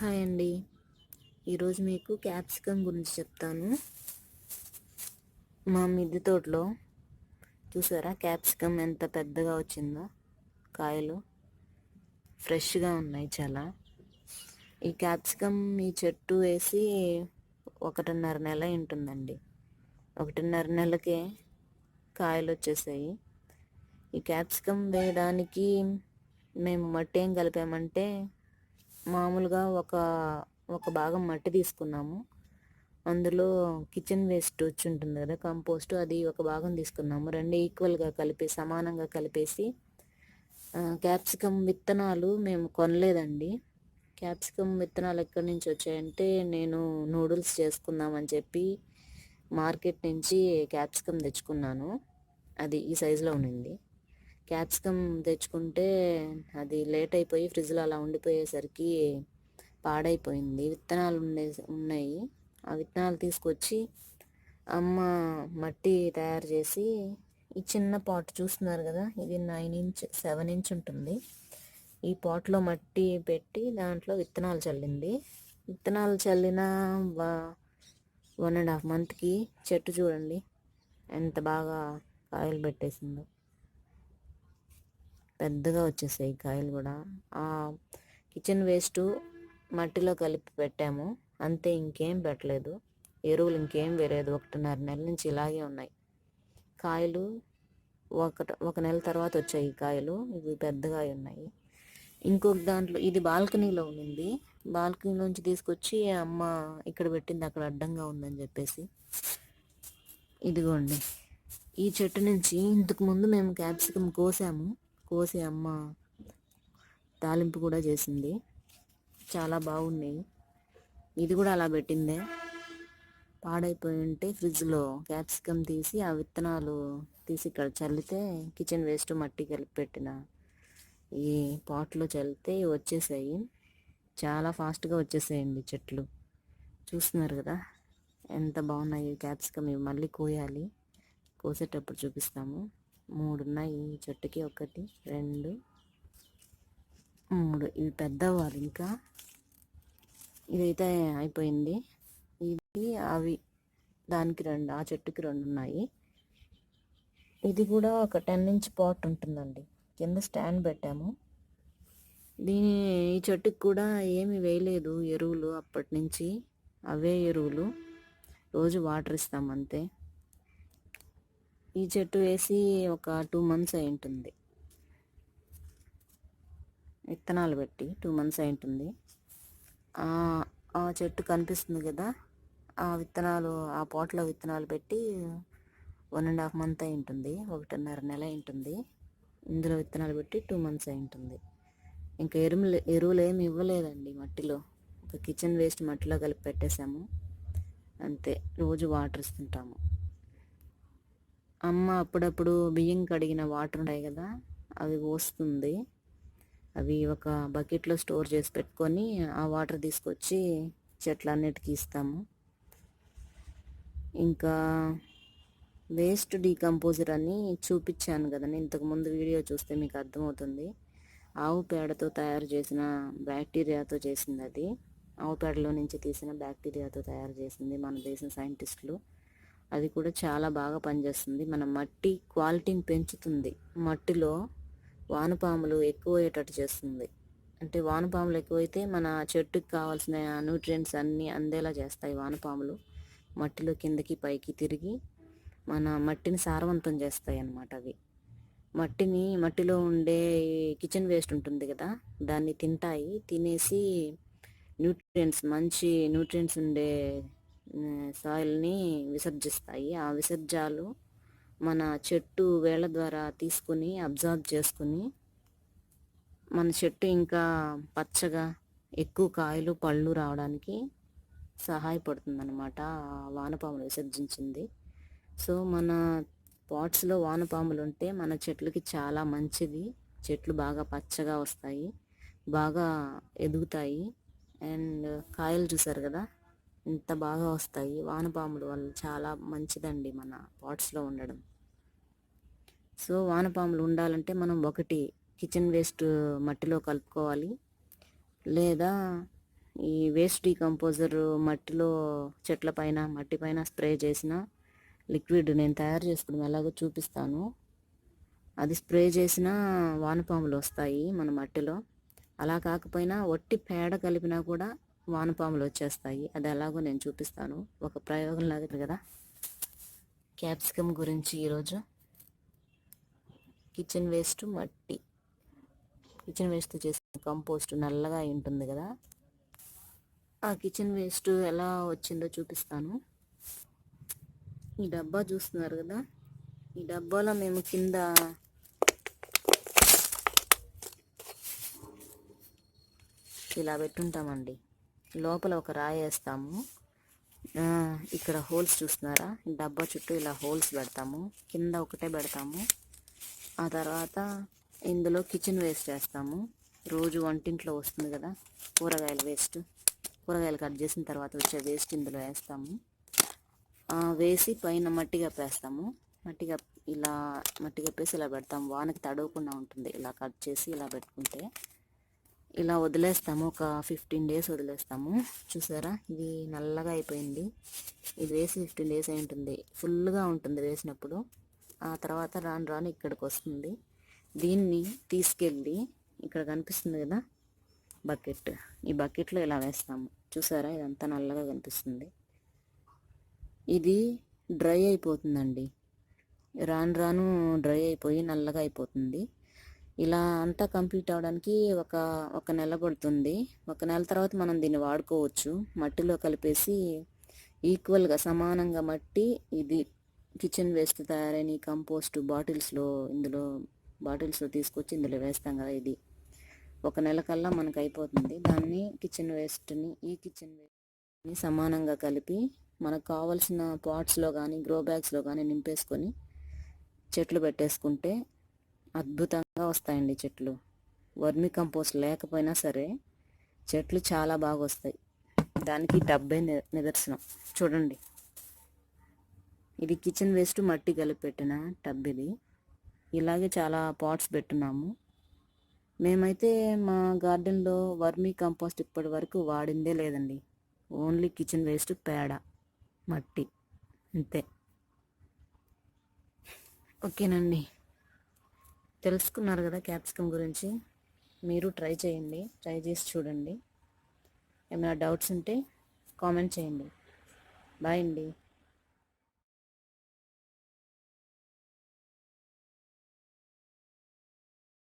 Hi అండి. ఈరోజు మీకు క్యాప్సికమ్ గురించి చెప్తాను. మా మిద్దె తోటలో చూసారా క్యాప్సికమ్ ఎంత పెద్దగా వచ్చిందో? కాయలు ఫ్రెష్గా ఉన్నాయి చాలా. ఈ క్యాప్సికమ్ ఈ చెట్టు వేసి ఒకటిన్నర నెల ఉంటుందండి ఒకటిన్నర నెలకే కాయలు వచ్చేసాయి. ఈ క్యాప్సికమ్ వేయడానికి మేము మట్టి ఏం కలిపామంటే మామూలుగా ఒక ఒక భాగం మట్టి తీసుకున్నాము. అందులో కిచెన్ వేస్ట్ వచ్చి ఉంటుంది కదా కంపోస్ట్ అది ఒక భాగం తీసుకున్నాము. రెండు ఈక్వల్గా కలిపి సమానంగా కలిపేసి క్యాప్సికమ్ విత్తనాలు మేము కొనలేదండి. క్యాప్సికమ్ విత్తనాలు ఎక్కడి నుంచి వచ్చాయంటే నేను నూడిల్స్ చేసుకుందామని చెప్పి మార్కెట్ నుంచి క్యాప్సికమ్ తెచ్చుకున్నాను. అది ఈ సైజులో ఉండింది. క్యాప్సికమ్ తెచ్చుకుంటే అది లేట్ అయిపోయి ఫ్రిడ్జ్లో అలా ఉండిపోయేసరికి పాడైపోయింది. విత్తనాలు ఉండే ఉన్నాయి. ఆ విత్తనాలు తీసుకొచ్చి అమ్మ మట్టి తయారు చేసి ఈ చిన్న పాట్ చూస్తున్నారు కదా ఇది నైన్ ఇంచ్ సెవెన్ ఇంచ్ ఉంటుంది. ఈ పాట్లో మట్టి పెట్టి దాంట్లో విత్తనాలు చల్లింది. విత్తనాలు చల్లిన వన్ అండ్ హాఫ్ మంత్కి చెట్టు చూడండి ఎంత బాగా కాయలు పెట్టేసిందో. పెద్దగా వచ్చేసాయి కాయలు కూడా. ఆ కిచెన్ వేస్ట్ మట్టిలో కలిపి పెట్టాము. అంతే ఇంకేం పెట్టలేదు. ఎరువులు ఇంకేం వేరేది ఒకటిన్నర నెల నుంచి ఇలాగే ఉన్నాయి. కాయలు ఒక ఒక నెల తర్వాత వచ్చాయి కాయలు. ఇవి పెద్దగా ఉన్నాయి. ఇంకొక దాంట్లో ఇది బాల్కనీలో ఉంది బాల్కనీ నుంచి తీసుకొచ్చి అమ్మ ఇక్కడ పెట్టింది. అక్కడ అడ్డంగా ఉందని చెప్పేసి. ఇదిగోండి. ఈ చెట్టు నుంచి ఇంతకు ముందు మేము క్యాప్సికమ్ కోసాము. కోసి అమ్మ తాలింపు కూడా చేసింది. చాలా బాగున్నాయి. ఇది కూడా అలా పెట్టిందే. పాడైపోయి ఉంటే ఫ్రిడ్జ్లో క్యాప్సికమ్ తీసి ఆ విత్తనాలు తీసి ఇక్కడ చల్లితే కిచెన్ వేస్ట్ మట్టి కలిపి పెట్టిన ఈ పాట్లో చల్లితే వచ్చేసాయి. చాలా ఫాస్ట్గా వచ్చేసాయండి చెట్లు. చూస్తున్నారు కదా? ఎంత బాగున్నాయి క్యాప్సికమ్. ఇవి మళ్ళీ కోయాలి. కోసేటప్పుడు చూపిస్తాము. మూడు ఉన్నాయి ఈ చెట్టుకి ఒకటి రెండు మూడు. ఇవి పెద్దవారు ఇంకా. ఇదైతే అయిపోయింది. ఇది అవి దానికి రెండు ఆ చెట్టుకి రెండు ఉన్నాయి ఇది కూడా ఒక టెన్ ఇంచ్ పాట్ ఉంటుందండి. కింద స్టాండ్ పెట్టాము. దీని ఈ చెట్టుకి కూడా ఏమి వేయలేదు ఎరువులు అప్పటి నుంచి. అవే ఎరువులు. రోజు వాటర్ ఇస్తాం అంతే. ఈ చెట్టు వేసి ఒక టూ మంత్స్ అయి ఉంటుంది. విత్తనాలు పెట్టి టూ మంత్స్ అయి ఉంటుంది. ఆ చెట్టు కనిపిస్తుంది కదా ఆ విత్తనాలు ఆ పోట్లో విత్తనాలు పెట్టి వన్ అండ్ హాఫ్ మంత్ అయి ఉంటుంది ఒకటిన్నర నెల అయి ఉంటుంది. ఇందులో విత్తనాలు పెట్టి టూ మంత్స్ అయి ఉంటుంది. ఇంకా ఎరువులు ఎరువులు ఏమి ఇవ్వలేదండి మట్టిలో. ఒక కిచెన్ వేస్ట్ మట్టిలో కలిపి పెట్టేశాము. అంతే రోజు వాటర్ ఇస్తుంటాము. అమ్మ అప్పుడప్పుడు బియ్యం కడిగిన వాటర్ ఉన్నాయి కదా అవి పోస్తుంది. అవి ఒక బకెట్లో స్టోర్ చేసి పెట్టుకొని ఆ వాటర్ తీసుకొచ్చి చెట్లన్నిటికీ ఇస్తాము. ఇంకా వేస్ట్ డీకంపోజర్ అని చూపించాను కదా నేను ఇంతకుముందు వీడియో చూస్తే మీకు అర్థమవుతుంది. ఆవు పేడతో తయారు చేసిన బ్యాక్టీరియాతో చేసింది అది. ఆవు పేడలో నుంచి తీసిన బ్యాక్టీరియాతో తయారు చేసింది మన దేశం సైంటిస్టులు. అది కూడా చాలా బాగా పనిచేస్తుంది. మన మట్టి క్వాలిటీని పెంచుతుంది. మట్టిలో వానపాములు ఎక్కువయ్యేటట్టు చేస్తుంది. అంటే వానపాములు ఎక్కువైతే మన చెట్టుకి కావాల్సిన న్యూట్రియంట్స్ అన్నీ అందేలా చేస్తాయి వానపాములు. మట్టిలో కిందకి పైకి తిరిగి మన మట్టిని సారవంతం చేస్తాయి అన్నమాట అవి. మట్టిని మట్టిలో ఉండే కిచెన్ వేస్ట్ ఉంటుంది కదా దాన్ని తింటాయి. తినేసి న్యూట్రియంట్స్ మంచి న్యూట్రియంట్స్ ఉండే సాయిల్ని విసర్జిస్తాయి. ఆ విసర్జాలు మన చెట్టు వేళ్ళ ద్వారా తీసుకుని అబ్జర్వ్ చేసుకుని మన చెట్టు ఇంకా పచ్చగా ఎక్కువ కాయలు పళ్ళు రావడానికి సహాయపడుతుందన్నమాట. వానపాములు విసర్జించింది. సో మన పాట్స్లో వానపాములు ఉంటే మన చెట్లకి చాలా మంచిది. చెట్లు బాగా పచ్చగా వస్తాయి బాగా ఎదుగుతాయి. అండ్ కాయలు చూసారు కదా? ఇంత బాగా వస్తాయి. వానపాములు వల్ల చాలా మంచిదండి మన పాట్స్లో ఉండడం. సో వానపాములు ఉండాలంటే మనం ఒకటి కిచెన్ వేస్ట్ మట్టిలో కలుపుకోవాలి. లేదా ఈ వేస్ట్ డీకంపోజర్ మట్టిలో చెట్ల పైన మట్టి పైన స్ప్రే చేసిన లిక్విడ్ నేను తయారు చేసుకోవడం ఎలాగో చూపిస్తాను. అది స్ప్రే చేసిన వానపాములు వస్తాయి మన మట్టిలో. అలా కాకపోయినా ఒట్టి పేడ కలిపినా కూడా వానపాములు వచ్చేస్తాయి అది ఎలాగో నేను చూపిస్తాను. ఒక ప్రయోగం లాగా కదా? క్యాప్సికమ్ గురించి ఈరోజు. కిచెన్ వేస్ట్ మట్టి. కిచెన్ వేస్ట్ చేసిన కంపోస్ట్ నల్లగా ఉంటుంది కదా? ఆ కిచెన్ వేస్ట్ ఎలా వచ్చిందో చూపిస్తాను. ఈ డబ్బా చూస్తున్నారు కదా? ఈ డబ్బాలో మేము కింద ఇలా పెట్టుంటామండి. లోపల ఒక రాయి వేస్తాము. ఇక్కడ హోల్స్ చూస్తున్నారా? డబ్బా చుట్టూ ఇలా హోల్స్ పెడతాము. కింద ఒకటే పెడతాము. ఆ తర్వాత ఇందులో కిచెన్ వేస్ట్ వేస్తాము రోజు వంటింట్లో వస్తుంది కదా కూరగాయల వేస్ట్. కూరగాయలు కట్ చేసిన తర్వాత వచ్చే వేస్ట్ ఇందులో వేస్తాము. వేసి పైన మట్టి కప్పేస్తాము. మట్టి కప్ ఇలా మట్టి కప్పేసి ఇలా పెడతాము. వానకి తడవకుండా ఉంటుంది. ఇలా కట్ చేసి ఇలా పెట్టుకుంటే ఇలా వదిలేస్తాము ఒక ఫిఫ్టీన్ డేస్ వదిలేస్తాము. చూసారా? ఇది నల్లగా అయిపోయింది. ఇది వేసి ఫిఫ్టీన్ డేస్ అయి ఉంటుంది. ఫుల్గా ఉంటుంది వేసినప్పుడు. ఆ తర్వాత రాను రాను ఇక్కడికి వస్తుంది. దీన్ని తీసుకెళ్ళి ఇక్కడ కనిపిస్తుంది కదా బకెట్. ఈ బకెట్లో ఇలా వేస్తాము. చూసారా? ఇదంతా నల్లగా కనిపిస్తుంది. ఇది డ్రై అయిపోతుందండి. రాను రాను డ్రై అయిపోయి నల్లగా అయిపోతుంది. ఇలా అంతా కంప్లీట్ అవడానికి ఒక ఒక నెల పడుతుంది. ఒక నెల తర్వాత మనం దీన్ని వాడుకోవచ్చు. మట్టిలో కలిపేసి ఈక్వల్గా సమానంగా మట్టి ఇది కిచెన్ వేస్ట్ తయారైన ఈ కంపోస్ట్ బాటిల్స్లో ఇందులో బాటిల్స్లో తీసుకొచ్చి ఇందులో వేస్తాం కదా ఇది. ఒక నెల కల్లా మనకు అయిపోతుంది. దాన్ని కిచెన్ వేస్ట్ని ఈ కిచెన్ వేస్ట్ని సమానంగా కలిపి మనకు కావాల్సిన పాట్స్లో కానీ గ్రో బ్యాగ్స్లో కానీ నింపేసుకొని చెట్లు పెట్టేసుకుంటే అద్భుతంగా వస్తాయండి చెట్లు. వర్మి కంపోస్ట్ లేకపోయినా సరే చెట్లు చాలా బాగా వస్తాయి. దానికి డబ్బే నిదర్శనం. చూడండి. ఇది కిచెన్ వేస్ట్ మట్టి కలిపి పెట్టిన టబ్ ఇది. ఇలాగే చాలా పాట్స్ పెట్టున్నాము. మేమైతే మా గార్డెన్లో వర్మీ కంపోస్ట్ ఇప్పటి వరకు వాడిందే లేదండి. ఓన్లీ కిచెన్ వేస్ట్ పేడ మట్టి. అంతే. ఓకేనండి. తెలుసుకున్నారు కదా క్యాప్సికమ్ గురించి. మీరు ట్రై చేయండి. ట్రై చేసి చూడండి. ఏమైనా డౌట్స్ ఉంటే కామెంట్ చేయండి. బాయ్ అండి.